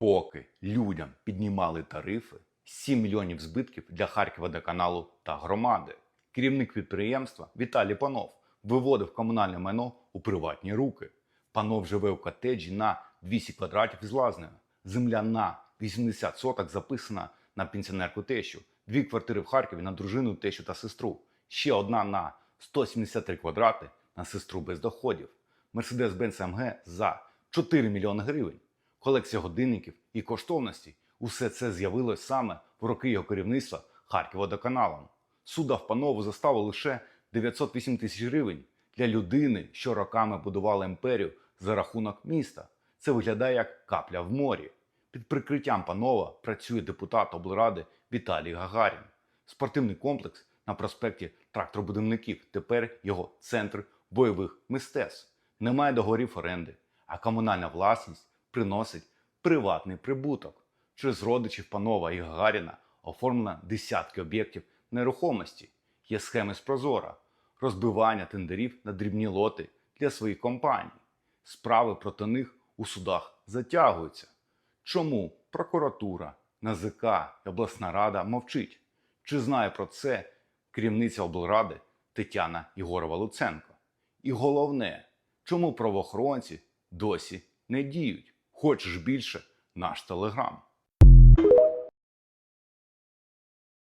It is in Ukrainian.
Поки людям піднімали тарифи, 7 мільйонів збитків для Харківводоканалу та громади. Керівник підприємства Віталій Панов виводив комунальне майно у приватні руки. Панов живе у котеджі на 200 квадратів із лазнею. Земля на 80 соток записана на пенсіонерку тещу. Дві квартири в Харкові на дружину, тещу та сестру. Ще одна на 173 квадрати на сестру без доходів. Mercedes-Benz AMG за 4 мільйони гривень. Колекція годинників і коштовностей. Усе це з'явилось саме в роки його керівництва Харківводоканалом. Суда в панову заставу лише 908 тисяч гривень для людини, що роками будувала імперію за рахунок міста. Це виглядає як капля в морі. Під прикриттям панова працює депутат облради Віталій Гагарін. Спортивний комплекс на проспекті тракторбудівників. Тепер його центр бойових мистецтв. Немає договорів оренди, а комунальна власність приносить приватний прибуток. Через родичів панова і Гагаріна оформлено десятки об'єктів нерухомості. Є схеми з Прозора, розбивання тендерів на дрібні лоти для своїх компаній. Справи проти них у судах затягуються. Чому прокуратура, НАЗК і обласна рада мовчить? Чи знає про це керівниця облради Тетяна Єгорова Луценко? І головне, чому правоохоронці досі не діють? Хочеш більше? Наш телеграм.